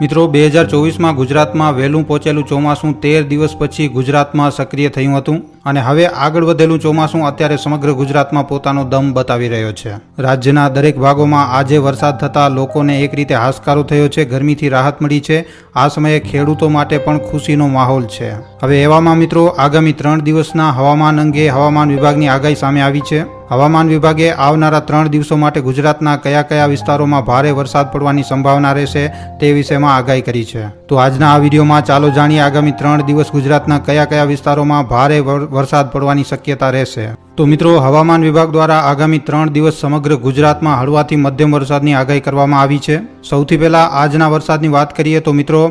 મિત્રો, બે હજાર ચોવીસમાં ગુજરાતમાં વહેલું પહોંચેલું ચોમાસું તેર દિવસ પછી ગુજરાતમાં સક્રિય થયું હતું અને હવે આગળ વધેલું ચોમાસું અત્યારે સમગ્ર ગુજરાતમાં પોતાનો દમ બતાવી રહ્યો છે. રાજ્યના દરેક ભાગોમાં આજે વરસાદ થતાં લોકોને એક રીતે હાશકારો થયો છે, ગરમીથી રાહત મળી છે. આ સમયે ખેડૂતો માટે પણ ખુશીનો માહોલ છે. હવે એવામાં મિત્રો, આગામી ત્રણ દિવસના હવામાન અંગે હવામાન વિભાગની આગાહી સામે આવી છે. હવામાન વિભાગે આવનારા ત્રણ દિવસો માટે ગુજરાતના કયા કયા વિસ્તારોમાં ભારે વરસાદ પડવાની સંભાવના રહેશે તે વિશેમાં આગાહી કરી છે. તો આજના આ વિડીયોમાં ચાલો જાણીએ આગામી ત્રણ દિવસ ગુજરાતના કયા કયા વિસ્તારોમાં ભારે વરસાદ પડવાની શક્યતા રહેશે. તો મિત્રો, હવામાન વિભાગ દ્વારા આગામી ત્રણ દિવસ સમગ્ર ગુજરાતમાં હળવાથી મધ્યમ વરસાદની આગાહી કરવામાં આવી છે. સૌથી પહેલા આજના વરસાદની વાત કરીએ તો મિત્રો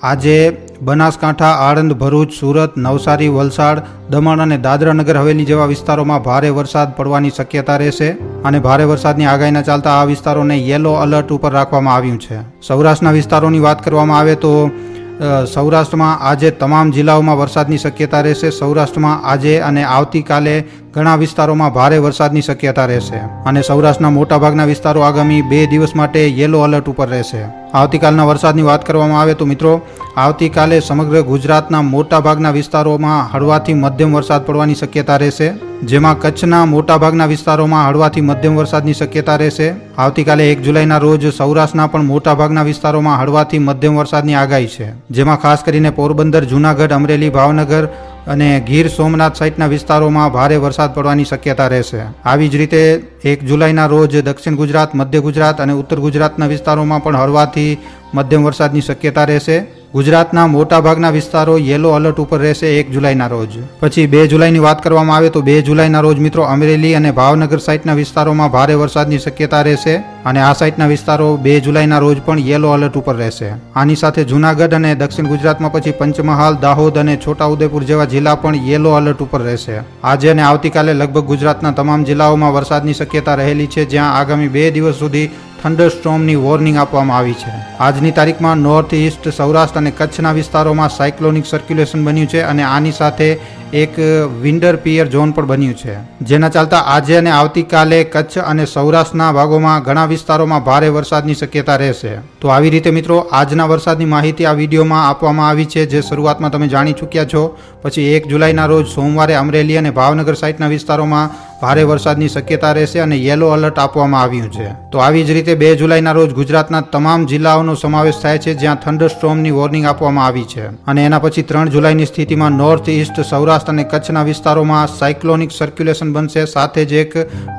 આજે બનાસકાંઠા, આણંદ, ભરૂચ, સુરત, નવસારી, વલસાડ, દમણ અને દાદરા નગર હવેલી જેવા વિસ્તારોમાં ભારે વરસાદ પડવાની શક્યતા રહેશે અને ભારે વરસાદની આગાહીના ચાલતા આ વિસ્તારોને યેલો અલર્ટ ઉપર રાખવામાં આવ્યું છે. સૌરાષ્ટ્રના વિસ્તારોની વાત કરવામાં આવે તો સૌરાષ્ટ્રમાં આજે તમામ જિલ્લાઓમાં વરસાદની શક્યતા રહેશે. સૌરાષ્ટ્રમાં આજે અને આવતીકાલે ઘણા વિસ્તારોમાં ભારે વરસાદની શક્યતા રહેશે અને સૌરાષ્ટ્રના મોટાભાગના વિસ્તારો આગામી બે દિવસ માટે યેલો અલર્ટ ઉપર રહેશે. આવતીકાલના વરસાદની વાત કરવામાં આવે તો મિત્રો, આવતીકાલે સમગ્ર ગુજરાતના મોટાભાગના વિસ્તારોમાં હળવાથી મધ્યમ વરસાદ પડવાની શક્યતા રહેશે, જેમાં કચ્છના મોટાભાગના વિસ્તારોમાં હળવાથી મધ્યમ વરસાદની શક્યતા રહેશે. આવતીકાલે એક જુલાઈના રોજ સૌરાષ્ટ્રના પણ મોટાભાગના વિસ્તારોમાં હળવાથી મધ્યમ વરસાદની આગાહી છે, જેમાં ખાસ કરીને પોરબંદર, જૂનાગઢ, અમરેલી, ભાવનગર અને ગીર સોમનાથ સહિતના વિસ્તારોમાં ભારે વરસાદ પડવાની શક્યતા રહેશે. આવી જ રીતે એક જુલાઈના રોજ દક્ષિણ ગુજરાત, મધ્ય ગુજરાત અને ઉત્તર ગુજરાતના વિસ્તારોમાં પણ હળવાથી મધ્યમ વરસાદની શક્યતા રહેશે. ગુજરાતના મોટાભાગના વિસ્તારો યેલો અલર્ટ ઉપર રહેશે એક જુલાઈના રોજ. પછી બે જુલાઈની વાત કરવામાં આવે તો બે જુલાઈના રોજ મિત્રો અમરેલી અને ભાવનગર સાઇટના વિસ્તારોમાં ભારે વરસાદની શક્યતા રહેશે અને આ સાઇટના વિસ્તારો બે જુલાઈના રોજ પણ યેલો અલર્ટ ઉપર રહેશે. આની સાથે જૂનાગઢ અને દક્ષિણ ગુજરાતમાં પછી પંચમહાલ, દાહોદ અને છોટાઉદેપુર જેવા જિલ્લા પણ યેલો અલર્ટ ઉપર રહેશે. આજે અને આવતીકાલે લગભગ ગુજરાતના તમામ જિલ્લાઓમાં વરસાદની શક્યતા રહેલી છે, જ્યાં આગામી બે દિવસ સુધી થંડર સ્ટોર્મની વોર્નિંગ આપવામાં આવી છે. આજની તારીખમાં નોર્થ ઇસ્ટ સૌરાષ્ટ્ર અને કચ્છના વિસ્તારોમાં સાયક્લોનિક સર્ક્યુલેશન બન્યું છે અને આની સાથે એક વિન્ડર પિયર ઝોન પણ બન્યું છે. જેના ચાલતા આજે અને આવતીકાલે કચ્છ અને સૌરાષ્ટ્રના ભાગોમાં ઘણા વિસ્તારોમાં ભારે વરસાદની શક્યતા રહેશે. તો આવી રીતે મિત્રો, આજના વરસાદની માહિતી આ વિડીયોમાં આપવામાં આવી છે, જે શરૂઆતમાં તમે જાણી ચૂક્યા છો. પછી એક જુલાઈના રોજ સોમવારે અમરેલી અને ભાવનગર સાઇટના વિસ્તારોમાં ભારે વરસાદની શક્યતા રહેશે અને યેલો અલર્ટ આપવામાં આવ્યું છે. તો આવી જ રીતે બે જુલાઈના રોજ ગુજરાતના તમામ જિલ્લાઓનો સમાવેશ થાય છે, જ્યાં થંડર સ્ટ્રોમની વોર્નિંગ આપવામાં આવી છે. અને એના પછી ત્રણ જુલાઈની સ્થિતિમાં નોર્થ ઇસ્ટ સૌરાષ્ટ્ર અને કચ્છના વિસ્તારોમાં સાયક્લોનિક સર્ક્યુલેશન બનશે, સાથે જ એક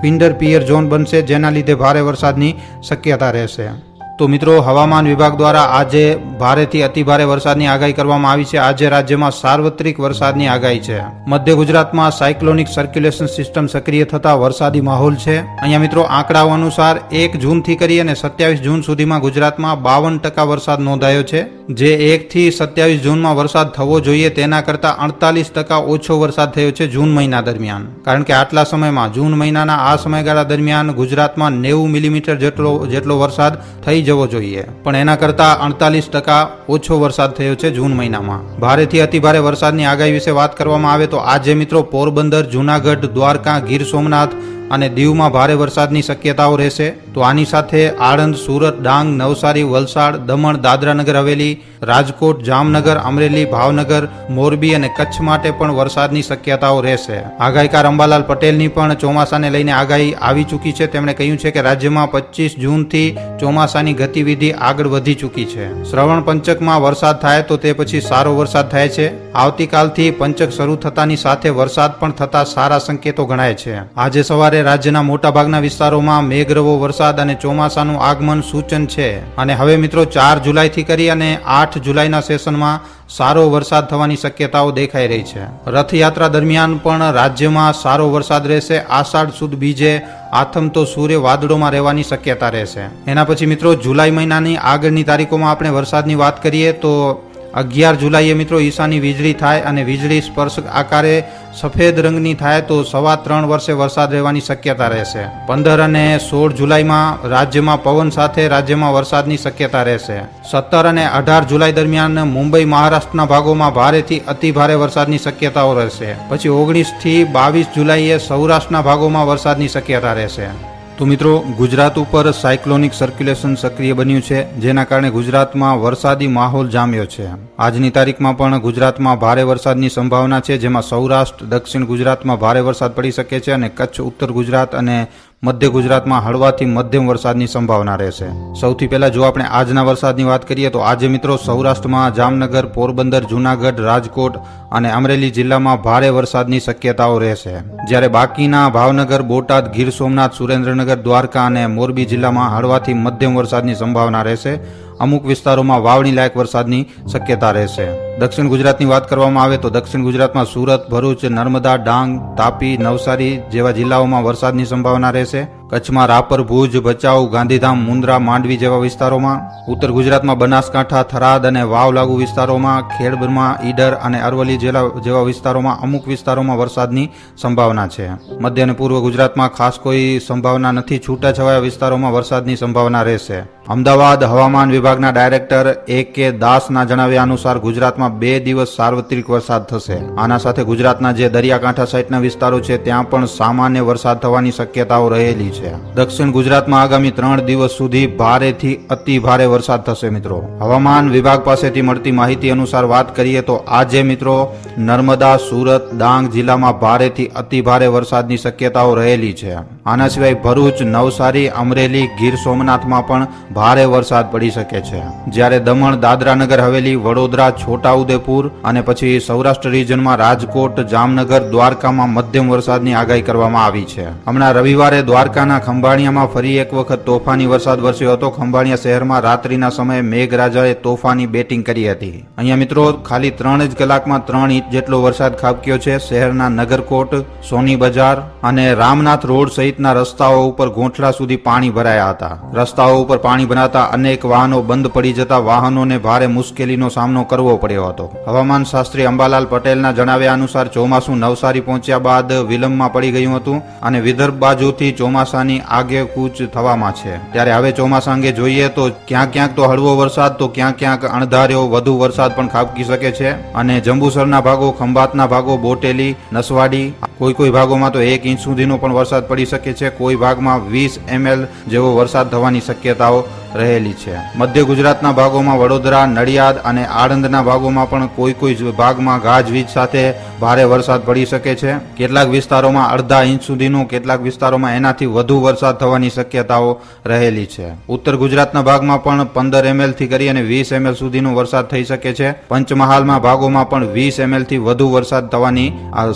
વિન્ડર પિયર ઝોન બનશે, જેના લીધે ભારે વરસાદની શક્યતા રહેશે. તો મિત્રો, હવામાન વિભાગ દ્વારા આજે ભારેથી અતિભારે વરસાદની આગાહી કરવામાં આવી છે. આજે રાજ્યમાં સાર્વત્રિક વરસાદની આગાહી છે. મધ્ય ગુજરાતમાં સાયક્લોનિક સર્ક્યુલેશન સિસ્ટમ સક્રિય થતા વરસાદી માહોલ છે. અહીંયા મિત્રો, આંકડાઓ અનુસાર એક જૂનથી કરી અને સત્યાવીસ જૂન સુધીમાં ગુજરાતમાં બાવન ટકા વરસાદ નોંધાયો છે. જે એકથી સત્યાવીસ જૂનમાં વરસાદ થવો જોઈએ તેના કરતાં અડતાલીસ ટકા ઓછો વરસાદ થયો છે જૂન મહિના દરમિયાન. કારણ કે આટલા સમયમાં, જૂન મહિનાના આ સમયગાળા દરમિયાન ગુજરાતમાં નેવું મિલીમીટર જેટલો જેટલો વરસાદ થઈ જવો જોઈએ. પણ એના કરતાં અડતાલીસ ટકા ઓછો વરસાદ થયો છે જૂન મહિનામાં. ભારેથી અતિભારે વરસાદની આગાહી વિશે વાત કરવામાં આવે તો આજે મિત્રો પોરબંદર, જૂનાગઢ, દ્વારકા, ગીર સોમનાથ અને દીવમાં ભારે વરસાદની શક્યતાઓ રહેશે, તો આની સાથે આણંદ, સુરત, ડાંગ, નવસારી, વલસાડ, દમણ, દાદરાનગર હવેલી, રાજકોટ, જામનગર, અમરેલી, ભાવનગર, મોરબી અને કચ્છ માટે પણ વરસાદની શક્યતાઓ રહેશે. આગાહીકાર અંબાલાલ પટેલની પણ ચોમાસાને લઈને આગાહી આવી ચૂકી છે. તેમણે કહ્યું છે કે રાજ્યમાં પચીસ જૂનથી ચોમાસાની ગતિવિધિ આગળ વધી ચૂકી છે. શ્રવણ પંચકમાં વરસાદ થાય તો તે પછી સારો વરસાદ થાય છે. આવતીકાલથી પંચક શરૂ થતાની સાથે વરસાદ પણ થતા સારા સંકેતો ગણાય છે. આજે સવારે રાજ્યના મોટાભાગના વિસ્તારોમાં મેઘરવો વરસાદ અને ચોમાસાનું આગમન સૂચન છે. અને હવે મિત્રો ચાર જુલાઈથી કરી અને આઠ જુલાઈના સેશનમાં સારો વરસાદ થવાની શક્યતાઓ દેખાઈ રહી છે. રથયાત્રા દરમિયાન પણ રાજ્યમાં સારો વરસાદ રહેશે. આષાઢ સુદ બીજે આથમ તો સૂર્ય વાદળોમાં રહેવાની શક્યતા રહેશે. એના પછી મિત્રો જુલાઈ મહિનાની આગળની તારીખોમાં આપણે વરસાદની વાત કરીએ તો અગિયાર જુલાઈએ મિત્રો ઈશાની વીજળી થાય અને વીજળી સ્પર્શ આકારે સફેદ રંગની થાય તો સવા ત્રણ વર્ષે વરસાદ રહેવાની શક્યતા રહેશે. પંદર અને સોળ જુલાઈમાં રાજ્યમાં પવન સાથે રાજ્યમાં વરસાદની શક્યતા રહેશે. સત્તર અને અઢાર જુલાઈ દરમિયાન મુંબઈ, મહારાષ્ટ્રના ભાગોમાં ભારેથી અતિ ભારે વરસાદની શક્યતાઓ રહેશે. પછી ઓગણીસથી બાવીસ જુલાઈએ સૌરાષ્ટ્રના ભાગોમાં વરસાદની શક્યતા રહેશે. તો મિત્રો, ગુજરાત ઉપર સાયક્લોનિક સર્ક્યુલેશન સક્રિય બન્યું છે, જેના કારણે ગુજરાતમાં વરસાદી માહોલ જામ્યો છે. આજની તારીખમાં પણ ગુજરાતમાં ભારે વરસાદની સંભાવના છે, જેમાં સૌરાષ્ટ્ર, દક્ષિણ ગુજરાતમાં ભારે વરસાદ પડી શકે છે અને કચ્છ, ઉત્તર ગુજરાત અને મધ્ય ગુજરાતમાં હળવાથી મધ્યમ વરસાદની સંભાવના રહેશે. સૌથી પહેલા જો આપણે આજના વરસાદની વાત કરીએ તો આજે મિત્રો સૌરાષ્ટ્રમાં જામનગર, પોરબંદર, જુનાગઢ, રાજકોટ અને અમરેલી જિલ્લામાં ભારે વરસાદની શક્યતાઓ રહેશે. જ્યારે બાકીના ભાવનગર, બોટાદ, ગીર સોમનાથ, સુરેન્દ્રનગર, દ્વારકા અને મોરબી જિલ્લામાં હળવાથી મધ્યમ વરસાદની સંભાવના રહેશે. અમુક વિસ્તારોમાં વાવણી લાયક વરસાદની શક્યતા રહેશે. દક્ષિણ ગુજરાતની વાત કરવામાં આવે તો દક્ષિણ ગુજરાતમાં સુરત, ભરૂચ, નર્મદા, ડાંગ, તાપી, નવસારી જેવા જિલ્લાઓમાં વરસાદની સંભાવના રહેશે. કચ્છમાં રાપર, ભુજ, ભચાઉ, ગાંધીધામ, મુન્દ્રા, માંડવી જેવા વિસ્તારોમાં, ઉત્તર ગુજરાતમાં બનાસકાંઠા, થરાદ અને વાવ લાગુ વિસ્તારોમાં ખેડબરમાં ઈડર અને અરવલ્લી જિલ્લા જેવા વિસ્તારોમાં અમુક વિસ્તારોમાં વરસાદની સંભાવના છે. મધ્ય અને પૂર્વ ગુજરાતમાં ખાસ કોઈ સંભાવના નથી છૂટાછવાયા વિસ્તારોમાં વરસાદની સંભાવના રહેશે. અમદાવાદ હવામાન વિભાગના ડાયરેક્ટર એ કે દાસના જણાવ્યા અનુસાર ગુજરાતમાં બે દિવસ સાર્વત્રિક વરસાદ થશે. આના સાથે ગુજરાતના જે દરિયાકાંઠા સહિતના વિસ્તારો છે, ત્યાં પણ સામાન્ય વરસાદ થવાની શક્યતાઓ રહેલી છે દક્ષિણ ગુજરાતમાં આગામી ત્રણ દિવસ સુધી ભારેથી અતિ ભારે વરસાદ થશે મિત્રો. હવામાન વિભાગ પાસેથી મળતી માહિતી અનુસાર વાત કરીએ તો આજે મિત્રો નર્મદા, સુરત, ડાંગ જિલ્લામાં ભારેથી અતિ ભારે વરસાદની શક્યતાઓ રહેલી છે. આના સિવાય ભરૂચ, નવસારી, અમરેલી, ગીર સોમનાથમાં પણ ભારે વરસાદ પડી શકે છે. જ્યારે દમણ દાદરા નગર હવેલી, વડોદરા, છોટાઉદેપુર અને પછી સૌરાષ્ટ્ર રિજનમાં રાજકોટ, જામનગર, દ્વારકામાં મધ્યમ વરસાદની આગાહી કરવામાં આવી છે. હમણાં રવિવારે દ્વારકાના ખંભાળિયામાં ફરી એક વખત તોફાની વરસાદ વરસ્યો હતો. ખંભાળિયા શહેરમાં રાત્રિના સમયે મેઘરાજાએ તોફાની બેટિંગ કરી હતી. અહીંયા મિત્રો, ખાલી ત્રણ જ કલાકમાં ત્રણ ઇંચ જેટલો વરસાદ ખાબક્યો છે. શહેરના નગરકોટ, સોની બજાર અને રામનાથ રોડ સહિતના રસ્તાઓ ઉપર ગોંઠલા સુધી પાણી ભરાયા હતા. રસ્તાઓ ઉપર પાણી ભરાતા અનેક વાહનો બંધ પડી જતા વાહનોને ભારે મુશ્કેલીનો સામનો કરવો પડ્યો હતો. હવામાન શાસ્ત્રી અંબાલાલ પટેલના જણાવ્યા અનુસાર ચોમાસું નવસારી પહોંચ્યા બાદ વિલંબમાં પડી ગયું હતું અને વિદર્ભ બાજુથી ચોમાસાની આગેકૂચ થવામાં છે. ત્યારે હવે ચોમાસા અંગે જોઈએ તો ક્યાંક ક્યાંક તો હળવો વરસાદ, તો ક્યાંક ક્યાંક અણધાર્યો વધુ વરસાદ પણ ખાબકી શકે છે. અને જંબુસરના ભાગો, ખંભાતના ભાગો, બોટેલી, નસવાડી, કોઈ કોઈ ભાગોમાં તો એક ઇંચ સુધીનો પણ વરસાદ પડી શકે છે. કોઈ ભાગમાં વીસ એમએલ જેવો વરસાદ થવાની શક્યતાઓ રહેલી છે. મધ્ય ગુજરાતના ભાગોમાં વડોદરા, નડિયાદ અને આણંદના ભાગોમાં પણ કોઈ કોઈ ભાગમાં ગાજવીજ સાથે ભારે વરસાદ પડી શકે છે. કેટલાક વિસ્તારોમાં અડધા ઇંચ સુધીનું, કેટલાક વિસ્તારોમાં એનાથી વધુ વરસાદ થવાની શક્યતાઓ રહેલી છે. ઉત્તર ગુજરાતના ભાગમાં પણ પંદર એમએલથી કરી અને વીસ એમએલ સુધીનો વરસાદ થઈ શકે છે. પંચમહાલમાં ભાગોમાં પણ વીસ એમએલથી વધુ વરસાદ થવાની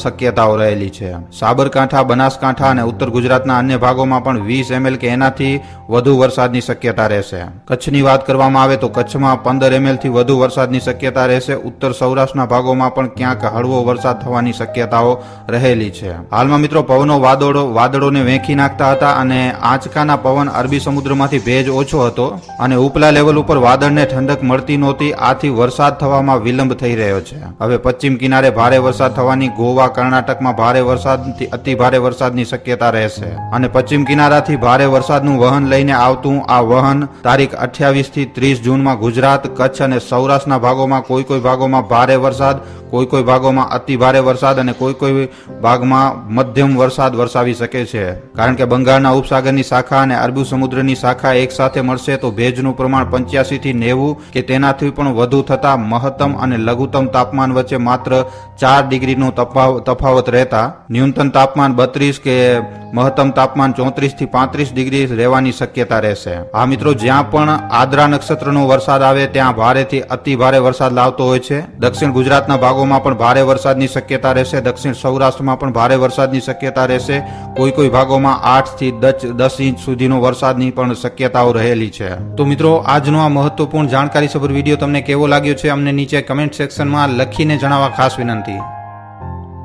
શક્યતાઓ રહેલી છે. સાબરકાંઠા, બનાસકાંઠા અને ઉત્તર ગુજરાતના અન્ય ભાગોમાં પણ વીસ એમએલ કે એનાથી વધુ વરસાદની શક્યતા રહેશે. કચ્છની વાત કરવામાં આવે તો કચ્છમાં પંદર એમએલથી વધુ વરસાદની શક્યતા રહેશે. ઉત્તર સૌરાષ્ટ્રના ભાગોમાં પણ ક્યાંક હળવો વરસાદ થવાની શક્યતાઓ રહેલી છે. હાલમાં મિત્રો પવનો વાદળો, વાદળોને વેંખી નાખતા હતા અને આંચકાના પવન અરબી સમુદ્રમાંથી ભેજ ઓછો હતો અને ઉપલા લેવલ ઉપર વાદળને ઠંડક મળતી નહોતી. આથી વરસાદ થવામાં વિલંબ થઈ રહ્યો છે. હવે પશ્ચિમ કિનારે ભારે વરસાદ થવાની, ગોવા, કર્ણાટકમાં ભારે વરસાદથી અતિ ભારે વરસાદની શક્યતા રહેશે. અને પશ્ચિમ કિનારાથી ભારે વરસાદનું વહન લઈને આવતું આ વહન તારીખ અઠ્યાવીસથી ત્રીસ જૂનમાં ગુજરાત, કચ્છ અને સૌરાષ્ટ્રના ભાગોમાં કોઈ કોઈ ભાગોમાં ભારે વરસાદ, કોઈ કોઈ ભાગોમાં અતિ ભારે વરસાદ અને કોઈ કોઈ ભાગમાં મધ્યમ વરસાદ વરસાવી શકે છે. કારણ કે બંગાળના ઉપસાગરની શાખા અને અરબી સમુદ્રની શાખા એક સાથે મળશે તો ભેજનું પ્રમાણ પંચ્યાસી થી નેવું કે તેનાથી પણ વધુ થતા મહત્તમ અને લઘુત્તમ તાપમાન વચ્ચે માત્ર ચાર ડિગ્રીનો તફાવ- તફાવત રહેતા ન્યૂનતમ તાપમાન બત્રીસ કે મહત્તમ તાપમાન ચોત્રીસથી પાંત્રીસ ડિગ્રી રહેવાની શક્યતા રહેશે. આ મિત્રો જ્યાં પણ આદ્રા નક્ષત્રનો વરસાદ આવે, ત્યાં ભારેથી અતિ ભારે વરસાદ લાવતો હોય છે. દક્ષિણ ગુજરાતના ભાગોમાં પણ ભારે વરસાદની શક્યતા રહેશે. દક્ષિણ સૌરાષ્ટ્રમાં પણ ભારે વરસાદની શક્યતા રહેશે. કોઈ કોઈ ભાગોમાં આઠથી દસ ઇંચ સુધીનો વરસાદની પણ શક્યતાઓ રહેલી છે. તો મિત્રો, આજનો આ મહત્વપૂર્ણ જાણકારીસભર વીડિયો તમને કેવો લાગ્યો છે? અમને નીચે કમેન્ટ સેક્શનમાં લખીને જણાવવા ખાસ વિનંતી.